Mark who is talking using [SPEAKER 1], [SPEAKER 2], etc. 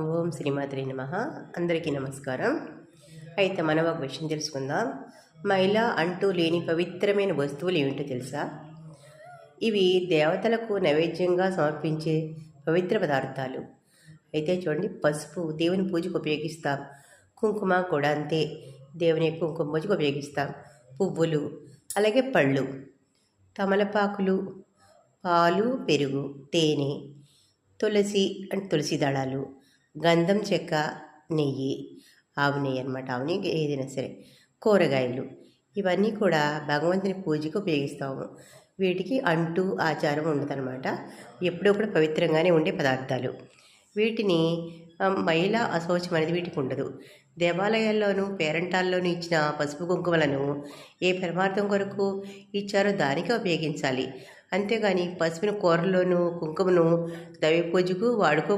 [SPEAKER 1] ఓం శ్రీమాత్రి నమ. అందరికీ నమస్కారం. అయితే మనం ఒక విషయం తెలుసుకుందాం. మహిళ అంటూ లేని పవిత్రమైన వస్తువులు ఏమిటో తెలుసా? ఇవి దేవతలకు నైవేద్యంగా సమర్పించే పవిత్ర పదార్థాలు. అయితే చూడండి పసుపు దేవుని పూజకు ఉపయోగిస్తాం. కుంకుమ కూడా అంతే. దేవుని కుంకుమ పూజకు ఉపయోగిస్తాం. పువ్వులు అలాగే పళ్ళు తమలపాకులు పాలు పెరుగు తేనె తులసి అంటే తులసి దళాలు. గంధం చెక్క నెయ్యి ఆవు నెయ్యి అనమాట ఆవు నెయ్యి ఏదైనా సరే కూరగాయలు ఇవన్నీ కూడా భగవంతుని పూజకు ఉపయోగిస్తాము. వీటికి అంటూ ఆచారం ఉండదన్నమాట. ఎప్పుడూ కూడా పవిత్రంగానే ఉండే పదార్థాలు. వీటిని మహిళా అశౌచం అనేది వీటికి ఉండదు. దేవాలయాల్లోనూ పేరంటాల్లోనూ ఇచ్చిన పసుపు కుంకుమలను ఏ పరమార్థం కొరకు ఇచ్చారో దానికే ఉపయోగించాలి. అంతేగాని పసుపుని కూరలోను కుంకుమను దైవ పూజకు వాడుకో